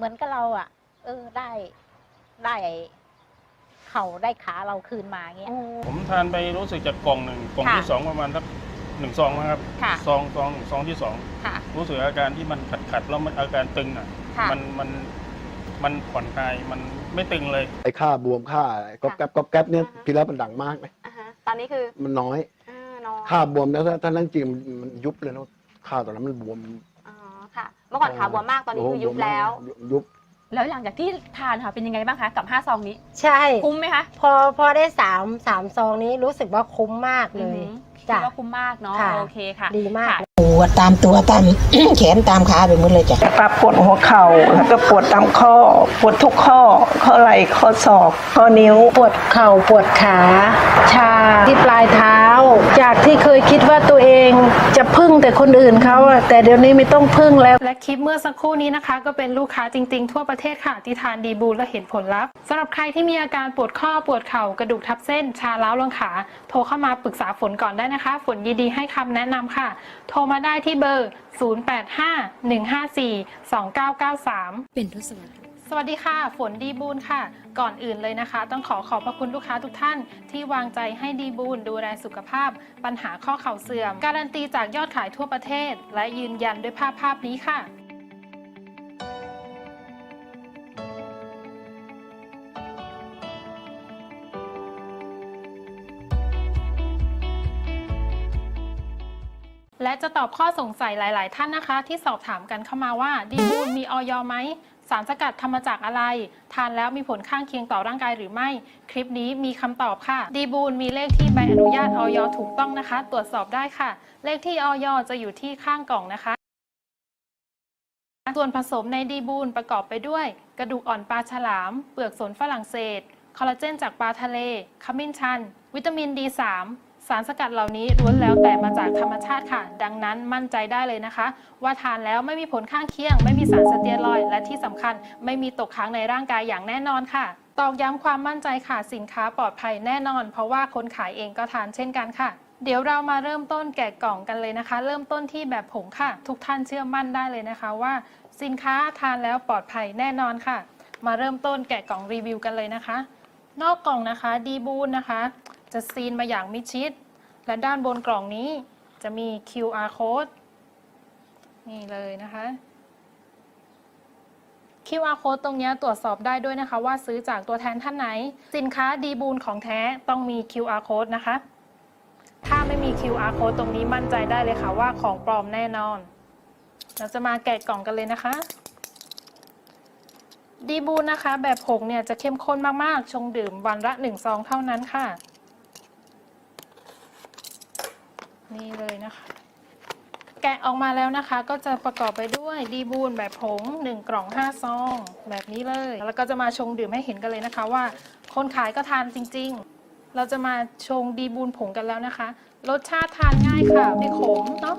เหมือนกับเราอะ เออได้ได้เข่าได้ขาเราคืนมาเงี้ย ผมทานไปรู้สึกจากกล่องหนึ่งกล่องค่ะที่สองประมาณสักหนึ่งซองนะครับค่ะซองซองหนึ่งซองที่สองค่ะ รู้สึกอาการที่มันขัดขัดๆแล้วมันอาการตึงอะค่ะ มันมันมันผ่อนคลายมันไม่ตึงเลย ไอ้ค่าบวมค่าอะไรก๊อบแก๊บก๊อบแก๊บเนี่ยอ่าฮะพี่แล้วมันดังมากนะอ่าฮะตอนนี้คือมันน้อย อ่าน้อยค่าบวมแล้วถ้าถ้าเรื่องจริงมันยุบเลยนะค่าตอนนั้นมันบวมอ๋อค่ะ เมื่อก่อนขาบวมมากตอนนี้คือยุบแล้วโอ้โหบมากยุบแล้วหลังจากที่ทานค่ะเป็นยังไงบ้างคะกับ5ซองนี้ ใช่ คุ้มไหมคะพอพอได้สามสามซองนี้รู้สึกว่าคุ้มมากเลอืยอหือจ้ะคิดว่าคุ้มมากเนาะค่ะ โอเคค่ะ ดีมากค่ะปวดตามตัวตาม แขนตามขาไปหมดเลยจ้ะ ปรับปวดหัวเข่าแล้วก็ปวดตามข้อ ปวดทุกข้อ ข้อไหล่ข้อศอก ข้อนิ้ว ปวดเข่าปวดขา ชาที่ปลายเท้า จากที่เคยคิดว่าตัวเองจะพึ่งแต่คนอื่นเขาอะแต่เดี๋ยวนี้ไม่ต้องพึ่งแล้ว และคลิปเมื่อสักครู่นี้นะคะ ก็เป็นลูกค้าจริง ๆ ทั่วประเทศค่ะที่ทานดีบูลและเห็นผลลัพธ์สำหรับใครที่มีอาการปวดข้อปวดเข่ากระดูกทับเส้น ชาล้าวลงขาโทรเข้ามาปรึกษาฝนก่อนได้นะคะ ฝนยินดีให้คำแนะนำค่ะ โทรมาได้ที่เบอร์ 0851542993 เป็นทศวรรษ สวัสดีค่ะ ฝนดีบูลค่ะ ก่อนอื่นเลยนะคะ ต้องขอขอบพระคุณลูกค้าทุกท่าน ที่วางใจให้ดีบูลดูแลสุขภาพ ปัญหาข้อเข่าเสื่อม การันตีจากยอดขายทั่วประเทศ และยืนยันด้วยภาพภาพนี้ค่ะและจะตอบข้อสงสัยหลาย ๆ ท่านนะคะ ที่สอบถามกันเข้ามาว่าดีบูลมีออยไหม สารสกัดทำมาจากอะไร ทานแล้วมีผลข้างเคียงต่อร่างกายหรือไม่ คลิปนี้มีคำตอบค่ะ ดีบูลมีเลขที่ใบอนุญาตออยถูกต้องนะคะ ตรวจสอบได้ค่ะ เลขที่ออยจะอยู่ที่ข้างกล่องนะคะ ส่วนผสมในดีบูลประกอบไปด้วย กระดูกอ่อนปลาฉลาม เปลือกสนฝรั่งเศส คอลลาเจนจากปลาทะเล ขมิ้นชัน วิตามิน D3 สารสกัดเหล่านี้ล้วนแล้วแต่มาจากธรรมชาติค่ะ ดังนั้นมั่นใจได้เลยนะคะ ว่าทานแล้วไม่มีผลข้างเคียง ไม่มีสารสเตียรอยด์และที่สำคัญ ไม่มีตกค้างในร่างกายอย่างแน่นอนค่ะตอกย้ำความมั่นใจค่ะสินค้าปลอดภัยแน่นอน เพราะว่าคนขายเองก็ทานเช่นกันค่ะ เดี๋ยวเรามาเริ่มต้นแกะกล่องกันเลยนะคะ เริ่มต้นที่แบบผงค่ะ ทุกท่านเชื่อมั่นได้เลยนะคะว่า สินค้าทานแล้วปลอดภัยแน่นอนค่ะ มาเริ่มต้นแกะกล่องรีวิวกันเลยนะคะ นอกกล่องนะคะดีบูนนะคะ จะซีนมาอย่างมิดชิด และด้านบนกล่องนี้จะมี QR code นี่เลยนะคะ QR code ตรงนี้ตรวจสอบได้ด้วยนะคะ ว่าซื้อจากตัวแทนท่านไหน สินค้าดีบูนของแท้ต้องมี QR code นะคะ ถ้าไม่มี QR code ตรงนี้มั่นใจได้เลยค่ะว่าของปลอมแน่นอน เราจะมาแกะกล่องกันเลยนะคะดีบูนนะคะ แบบผงเนี่ยจะเข้มข้นมาก ๆ ชงดื่มวันละ1ซองเท่านั้นค่ะ นี่เลยนะคะ แกะออกมาแล้วนะคะ ก็จะประกอบไปด้วยดีบูนแบบผง 1 กล่อง 5 ซอง แบบนี้เลย แล้วก็จะมาชงดื่มให้เห็นกันเลยนะคะ ว่าคนขายก็ทานจริง ๆ เราจะมาชงดีบูนผงกันแล้วนะคะ รสชาติทานง่ายค่ะไม่ขมเนาะ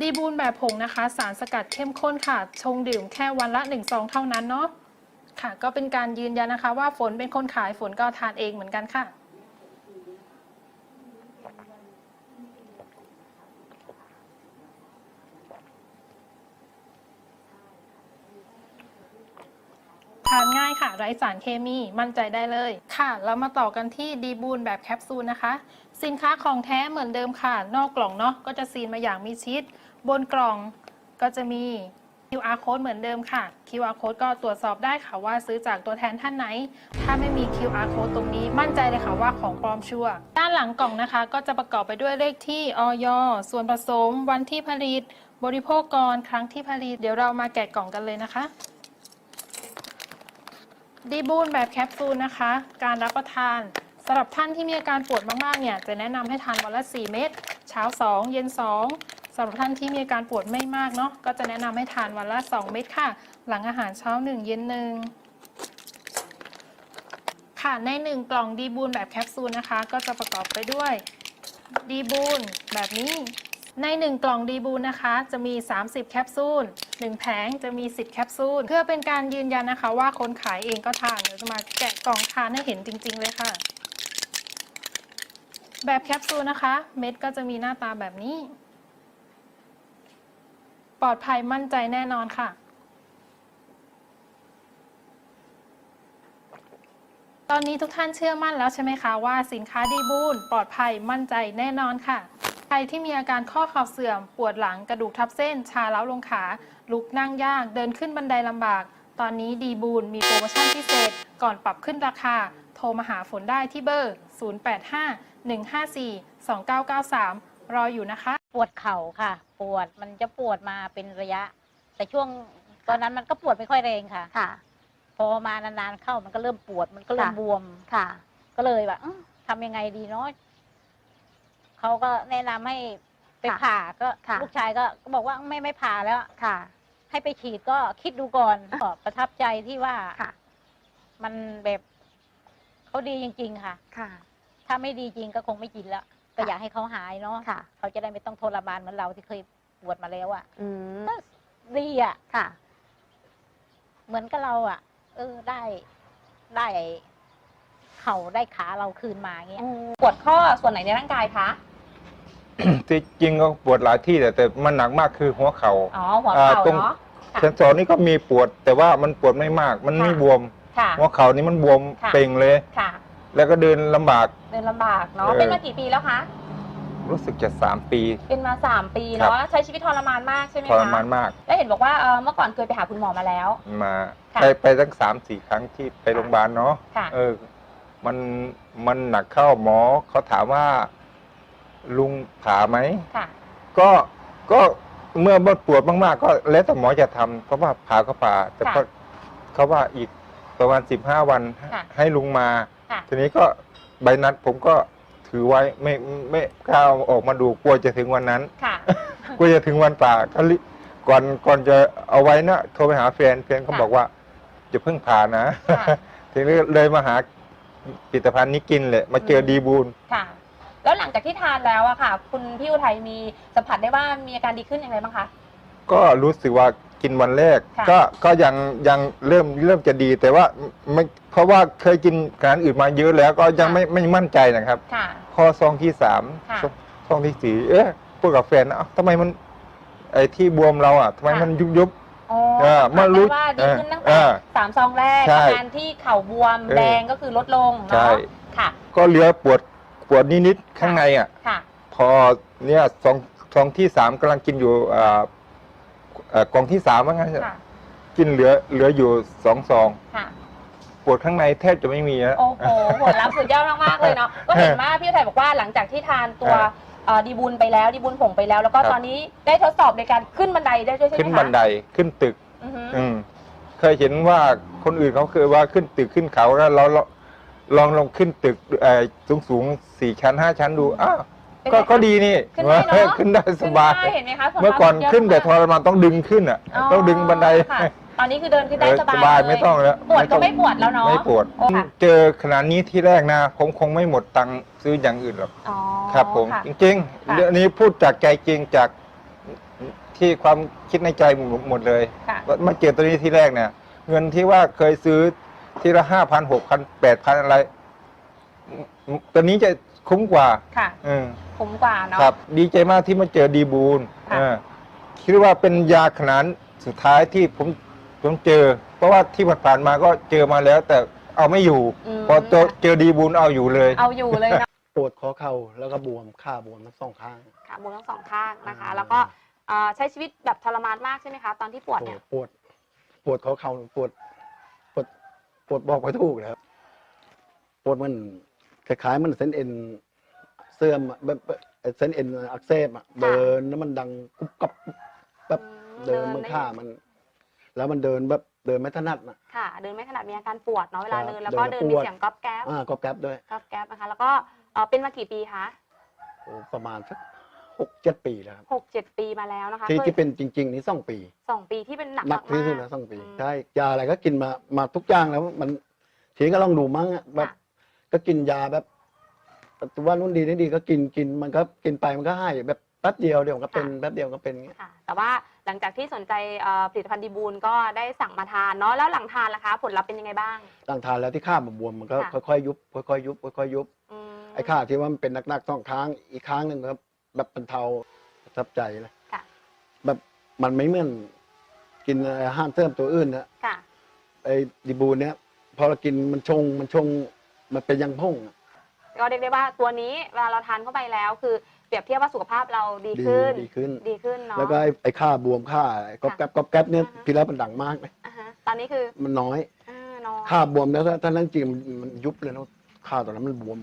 ดีบูนแบบผงนะคะ สารสกัดเข้มข้นค่ะ ชงดื่มแค่วันละ1ซองเท่านั้นเนาะ ค่ะ ก็เป็นการยืนยันนะคะ ว่าฝนเป็นคนขายฝนก็ทานเองเหมือนกันค่ะ ทานง่ายค่ะ ไร้สารเคมีมั่นใจได้เลยค่ะเรามาต่อกันที่ดีบูนแบบแคปซูลนะคะ สินค้าของแท้เหมือนเดิมค่ะ นอกกล่องเนาะก็จะซีนมาอย่างมีชิด บนกล่องก็จะมี QR code เหมือนเดิมค่ะ QR code ก็ตรวจสอบได้ค่ะว่าซื้อจากตัวแทนท่านไหน ถ้าไม่มี QR code ตรงนี้มั่นใจเลยค่ะว่าของปลอมชัวร์ด้านหลังกล่องนะคะ ก็จะประกอบไปด้วยเลขที่ออยส่วนผสม วันที่ผลิต บริโภคกรครั้งที่ผลิต เดี๋ยวเรามาแกะกล่องกันเลยนะคะดีบูนแบบแคปซูลนะคะ การรับประทานสำหรับท่านที่มีอาการปวดมากๆเนี่ยจะแนะนำให้ทานวันละ 4 เม็ดเช้า 2 เย็น 2 สำหรับท่านที่มีอาการปวดไม่มากเนาะก็จะแนะนำให้ทานวันละ 2 เม็ดค่ะ หลังอาหารเช้า 1 เย็น1ค่ะใน 1 กล่องดีบูนแบบแคปซูลนะคะ ก็จะประกอบไปด้วยดีบูนแบบนี้ ใน 1 กล่องดีบูนนะคะ จะมี 30 แคปซูล1แผงจะมี 10 แคปซูล เพื่อเป็นการยืนยันนะคะ ว่าคนขายเองก็ทานเดี๋ยวจะมาแกะกล่องทานให้เห็นจริง ๆ เลยค่ะ แบบแคปซูลนะคะ เม็ดก็จะมีหน้าตาแบบนี้ ปลอดภัยมั่นใจแน่นอนค่ะ ตอนนี้ทุกท่านเชื่อมั่นแล้วใช่ไหมคะว่าสินค้าดีบูนปลอดภัยมั่นใจแน่นอนค่ะ ใครที่มีอาการข้อเข่าเสื่อม ปวดหลังกระดูกทับเส้น ชาเล้าลงขา ลุกนั่งยาก เดินขึ้นบันไดลำบาก ตอนนี้ดีบูนมีโปรโมชั่นพิเศษ ก่อนปรับขึ้นราคา โทรมาหาฝนได้ที่เบอร์ 0851542993 รออยู่นะคะ ปวดเข่าค่ะ ปวดมันจะปวดมาเป็นระยะ แต่ช่วงตอนนั้นมันก็ปวดไม่ค่อยแรงค่ะ ค่ะ พอมานานๆเข้ามันก็เริ่มปวดมันก็เริ่มค่ะ บวม ค่ะ ก็เลยแบบอื้อทำยังไงดีเนาะเขาก็แนะนำให้ไปค่ะผ่าก็ค่ะ ลูกชายก็ก็บอกว่าไม่ไม่ผ่าแล้ว ค่ะ ให้ไปฉีดก็คิดดูก่อนก็ประทับใจที่ว่าค่ะ มันแบบเขาดีจริง ๆ ค่ะ ค่ะ ถ้าไม่ดีจริงก็คงไม่กินแล้ว ก็ค่ะอยากให้เขาหายเนาะค่ะ เขาจะได้ไม่ต้องทรมานเหมือนเราที่เคยปวดมาแล้วอะอืมดีอะค่ะ เหมือนกับเราอะเออได้ได้เข่าได้ขาเราคืนมาเงี้ย ปวดข้อส่วนไหนในร่างกายคะ ที่จริงก็ปวดหลายที่แต่แต่มันหนักมากคือหัวเขาอ๋่าอหัวเข่าอ่าตรงเนาะ ค่ะเซนสอนนี่ก็มีปวดแต่ว่ามันปวดไม่มาก มันไม่ค่ะบวม ค่ะ หัวเข่านี่มันบวมค่ะ เป่งเลย ค่ะ แล้วก็เดินลำบาก เดินลำบากเนาะ เออ เป็นมากี่ปีแล้วคะ รู้สึกจะสามปี เป็นมา 3 ปีครัเนาะบใช้ชีวิตทรมานมากใช่ไหมทคะรมานมากแล้วเห็นบอกว่าเอ่อเมื่อก่อนเคยไปหาคุณหมอมาแล้ว มาค่ะไปไปตั้งสามสี่ครั้งที่ไปโรงพยาบาลเนาะค่ะ เออ มันมันหนักเข้าหมอเขาถามว่า ลุงผ่าไหม ค่ะ ก็ก็เมื่อมันปวดมากๆ ก็แล้วแต่หมอจะทำเพราะว่าผ่าก็ผ่าแต่ค่ะก็เขาว่าอีกประมาณสิบห้าวันค่ะ ให้ลุงมา ค่ะ ทีนี้ก็ใบนัดผมก็ถือไว้ไม่ไม่กล้าเอาออกมาดูกลัวจะถึงวันนั้น ค่ะ กลัวจะถึงวันป่าก็รีก่อนก่อนจะเอาไว้นะโทรไปหาแฟนแฟนเขาค่ะบอกว่าจะเพิ่งผ่านะค่ะ ทีนี้เลยมาหาผลิตภัณฑ์นี้กินเลยมาเจอดีบูล ค่ะ แล้วหลังจากที่ทานแล้วอะค่ะ คุณพี่อุทัยมีสัมผัสได้ว่ามีอาการดีขึ้นอย่างไรบ้างคะ ก็รู้สึกว่ากินวันแรก ค่ะ ก็ก็ยังยังเริ่มเริ่มจะดีแต่ว่าไม่เพราะว่าเคยกินอาหารอื่นมาเยอะแล้วก็ยังไม่ไม่มั่นใจนะครับ ค่ะ พอซองที่สามค่ะ ซองซองที่สี่เอ๊ะพูดกับแฟนนะเอ้าทำไมมัน ไอ้ที่บวมเราอะทำไมค่ะมันยุบยุบ อ๋อเออสัมผัสเมื่อรู้ได้ว่าดีขึ้นตั้งเอแต่อสามซองแรกใช่อาการที่เข่าบวมเออแดงก็คือลดลงใช่ เนาะค่ะก็เหลือปวดปวดนิดๆข้างในอะ ค่ะ พอเนี่ยซองซองที่สามกำลังกินอยู่อ่า เอ่อกล่องที่สามว่างั้นเถอะค่ะกินเหลือเหลืออยู่สองซอง ค่ะ ปวดข้างในแทบจะไม่มีแล้วโอ้โหผลลัพธ์สุดยอดมากๆเลยเนาะ ก็เห็นว่าพี่อุทัยบอกว่าหลังจากที่ทานตัวครับเอ่อดีบุญไปแล้วดีบุญผงไปแล้ว แล้วก็ครับ ตอนนี้ได้ทดสอบในการขึ้นบันไดได้ด้วยใช่ไหมคะขึ้นบันไดขึ้นตึก อือฮึอืม เคยเห็นว่าคนอื่นเขาเคยว่าขึ้นตึกขึ้นเขาแล้วเราเราลองลงขึ้นตึกสูงสูงๆสี่ชั้นห้าชั้นดูอ้าว เป็นก็ไงคะ ก็ดีนี่ขึ้นได้เนอะขึ้นได้สบาย ขึ้นได้เห็นไหมคะผลลัพธ์เมื่อก่อนสุดยดขึ้นแต่ทมากรมานต้องดึงขึ้นอะ ต้องดึงบันไดค่ะตอนนี้คือเดินขึ้นได้เออสบายสบายเลไม่ต้องแล้วปวดก็ต้องไม่ปวดแล้วเนาะไม่ปวด โอ้ค่ะ เจอขนาดนี้ที่แรกนะผมคงไม่หมดตังค์ซื้ออย่างอื่นหรอกอ๋อครับ ผมค่ะจริงค่ะๆเรื่องนี้พูดจากใจจริงจากที่ความคิดในใจหมดเลยค่ะมาเจอตัวนี้ที่แรกเนี่ยเงินที่ว่าเคยซื้อทีละห้าพันหกพันแปดพันอะไรอืมตัวนี้จะ คุ้มกว่าค่ะอืมคุ้มกว่าเนาะ ครับ ดีใจมากที่มาเจอดีบูลค่ะ เออคิดว่าเป็นยาขนานสุดท้ายที่ผมผมเจอ เพราะว่าที่ผ่านๆมาก็เจอมาแล้ว แต่เอาไม่อยู่ มพอเจอเจอดีบูลเอาอยู่เลย เอาอยู่เลยเนาะปวดข้อเข่าแล้วก็บวมข้าบวมทั้งสองข้างค่ะบวมทั้งสองข้างนะคะอืมแล้วก็เอ่อใช้ชีวิตแบบทรมานมากใช่ไหมคะ ตอนที่ปวดเนี่ย ปวดปวดข้อเข่าปวดปวดปวดบอกไม่ถูกเลยครับปวดมัน คล้ายๆมันเส้นเอ็นเสื่อมอะแบบแบบเส้นเอ็นอักเสบอะเดินแล้วมันดังกุบกับแบบอืมเดินมันไม่ข้ามัน แล้วมันเดินแบบเดินไม่ถนัดนะ ค่ะ เดินไม่ถนัดมีอาการปวดเนาะเวลาครับเดินแล้วก็เดิเดินนแล้วปวดมีเสียงก๊อบแก๊บอ่าก็แก๊บด้วยก๊อบแก๊บนะคะ แล้วก็เอ่อเป็นมากี่ปีคะโอ้ประมาณสักหกเจ็ดปีแล้วครับหกเจ็ดปีมาแล้วนะคะที่เคยที่เป็นจริง ๆ นี่สองปีสองปีที่เป็นหนักหนักที่สุดมาแล้วสองปีอืมใช่ยาอะไรก็กินมามาทุกอย่างแล้วมันทีนี้ก็ลองดูมั้งอะแบบค่ะ ก็กินยาแบบว่านู่นดีนี่ดีก็กินกินมันก็กินไปมันก็ให้แบบแป๊บเดียวเดี๋ยวมันก็เป็นแป๊บเดียวก็เป็นอย่างเงี้ย ค่ะแต่ว่าหลังจากที่สนใจเอ่อผลิตภัณฑ์ดีบูลก็ได้สั่งมาทานเนาะแล้วหลังทานล่ะคะ ผลลัพธ์เป็นยังไงบ้าง หลังทานแล้วที่ข้ามันบวมมันก็ค่ะ ค่อยๆยุบค่อยๆยุบค่อยๆยุบอืมไอ้ข้าที่ว่ามันเป็นนักๆสองครั้งอีกครั้งหนึ่งก็แบบบรรเทาประทับใจเลยค่ะแบบมันไม่เหมือนกินอาหารเสริมตัวอื่นนะค่ะ ไอ้ดีบูนเนี้ยพอเรากินมันชงมันชง มันเป็นยังพ่งอะ ก็เรียกได้ว่าตัวนี้เวลาเราทานเข้าไปแล้ว คือเปรียบเทียบว่าสุขภาพเราดีดีขึ้น ดีขึ้น ดีขึ้นเนาะ แล้วก็ไอ้ไอ้ค่าบวมค่าไอ้ก๊อบแก๊บก๊อบแก๊บเนี่ยอ่าฮะพี่แล้วมันดังมากเลยอ่าฮะตอนนี้คือมันน้อย อ่าน้อยค่าบวมแล้วถ้าถ้านั่งจริงมันมันยุบเลยนะค่าตอนนั้นมันบวม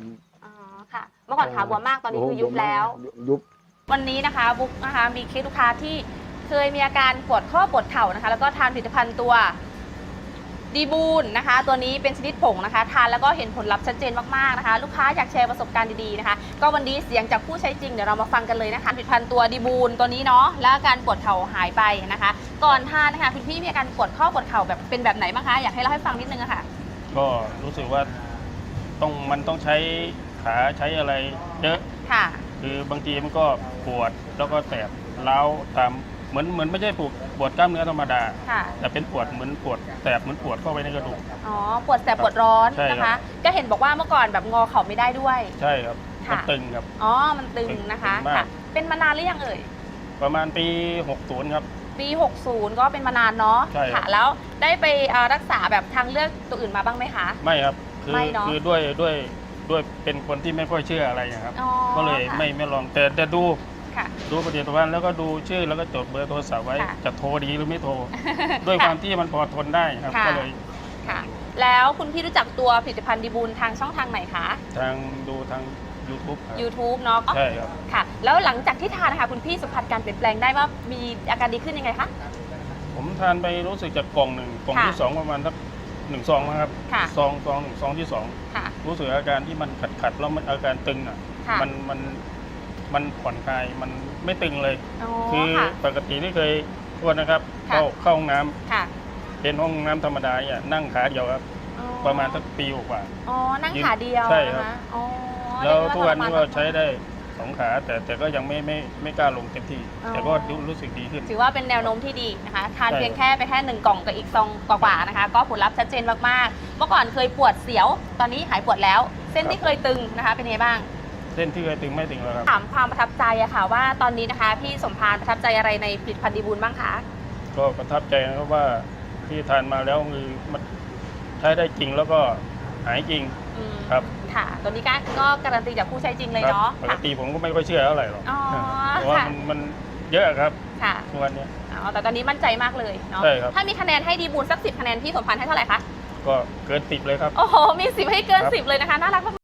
อ๋อค่ะ เมื่อก่อนขาบวมมากตอนนี้คือยุบแล้ว ยุบ วันนี้นะคะบุ๊กนะคะมีเคสลูกค้าที่เคยมีอาการปวดข้อปวดเข่านะคะ แล้วก็ทานผลิตภัณฑ์ตัว ดีบูนนะคะ ตัวนี้เป็นชนิดผงนะคะ ทานแล้วก็เห็นผลลัพธ์ชัดเจนมากๆนะคะ ลูกค้าอยากแชร์ประสบการณ์ดีๆนะคะ ก็วันนี้เสียงจากผู้ใช้จริงเดี๋ยวเรามาฟังกันเลยนะคะผลิตภัณฑ์ตัวดีบูนตัวนี้เนาะแล้วอาการปวดเข่าหายไปนะคะ ก่อนทานนะคะคุณพี่มีอาการปวดข้อปวดเข่าแบบเป็นแบบไหนบ้างคะอยากให้เล่าให้ฟังนิดนึงอะค่ะ ก็รู้สึกว่าต้องมันต้องใช้ขาใช้อะไรเยอะ ค่ะ คือบางทีมันก็ปวดแล้วก็แสบเล้าวตาม เหมือนเหมือนไม่ใช่ปวดปวดกล้ามเนื้อธรรมดา ค่ะ แต่เป็นปวดเหมือนปวดแสบเหมือนปวดเข้าไปในกระดูก อ๋อ ปวดแสบปวดร้อนใช่ครับนะคะก็เห็นบอกว่าเมื่อก่อนแบบงอเข่าไม่ได้ด้วย ใช่ครับค่ะ มันตึงครับ อ๋อ มันตึงนะคะตึงมาก ค่ะ เป็นมานานหรือยังเอ่ย ประมาณปี 60 ครับ ปี 60 ก็เป็นมานานเนาะ ใช่ครับ ค่ะ แล้วได้ไปเอ่อรักษาแบบทางเลือกตัวอื่นมาบ้างไหมคะ ไม่ครับ คือไม่เนอะ คือด้วยด้วยด้วยเป็นคนที่ไม่ค่อยเชื่ออะไรนะครับ อ๋อก็เลยค่ะ ไม่ไม่ลองแต่แต่ดู ค่ะ ดูปฏิทินแล้วก็ดูชื่อแล้วก็จดเบอร์โทรศัพท์ไว้ค่ะจะโทรดีหรือไม่โทร ด้วยความที่มันพอทนได้ครับ ค่ะ ก็เลยค่ะ แล้วคุณพี่รู้จักตัวผลิตภัณฑ์ดีบูลทางช่องทางไหนคะ ทางดูทาง YouTube ครับ YouTube เนาะใช่ครับ ค่ะ แล้วหลังจากที่ทานนะคะคุณพี่สัมผัสการเปลี่ยนแปลงได้ว่ามีอาการดีขึ้นยังไงคะ ผมทานไปรู้สึกจากกล่องหนึ่งกล่องค่ะที่สองประมาณสักหนึ่งซองนะครับค่ะ ซองซองหนึ่งซองที่สองค่ะ รู้สึกอาการที่มันขัดขัดๆแล้วมันอาการตึงอะ ค่ะ มันมัน มันผ่อนคลายมันไม่ตึงเลย อ๋อคือค่ะ ปกติที่เคยทวนนะครับ ค่ะ เข้าเข้าห้องน้ำค่ะเป็นห้องน้ำธรรมดาเนี่ยนั่งขาเดียวครับ อ๋อประมาณสักปีกว่า อ๋อนั่งขาเดียวใช่ครับ นะคะอ๋อแล้วเรียทุกวันนี้าก็ทรมใช้ได้สองขาแต่แต่ก็ยังไม่ไม่ไม่กล้าลงเต็มที่อ๋อแต่ก็รู้รู้สึกดีขึ้น ถือว่าเป็นแนวโน้มที่ดีนะคะ ทานใช่ เพียงแค่ไปแค่หนึ่งกล่องกับอีกซองกว่าๆนะคะ ก็ผลลัพธ์ชัดเจนมากๆ เมื่อก่อนเคยปวดเสียว ตอนนี้หายปวดแล้ว เส้นที่เคยตึงนะคะ เป็นไงบ้าง เส้นที่เคยตึงไม่ตึงแล้วครับ ถามความประทับใจอะค่ะ ว่าตอนนี้นะคะ พี่สมพานประทับใจอะไรในผลิตภัณฑ์ดีบูลบ้างคะก็ประทับใจนะครับว่าที่ทานมาแล้วคือมันใช้ได้จริงแล้วก็หายจริงอืมครับค่ะตัวนี้ก็ก็การันตีจากผู้ใช้จริงเลยครับเนาะปกค่ะ ติผมก็ไม่ค่อยเชื่อเท่าไหร่หรอกอ๋อเพราะว่าค่ะ มันมันเยอะครับค่ะทุกวันเนี้ย อ๋อแต่ตอนนี้มั่นใจมากเลยเนาะใช่ครับ ถ้ามีคะแนนให้ดีบูลสักสิบคะแนนพี่สมพานให้เท่าไหร่คะก็เกินติดเลยครับ โอ้โหมีสิบให้เกินครับ สิบเลยนะคะน่ารักมาก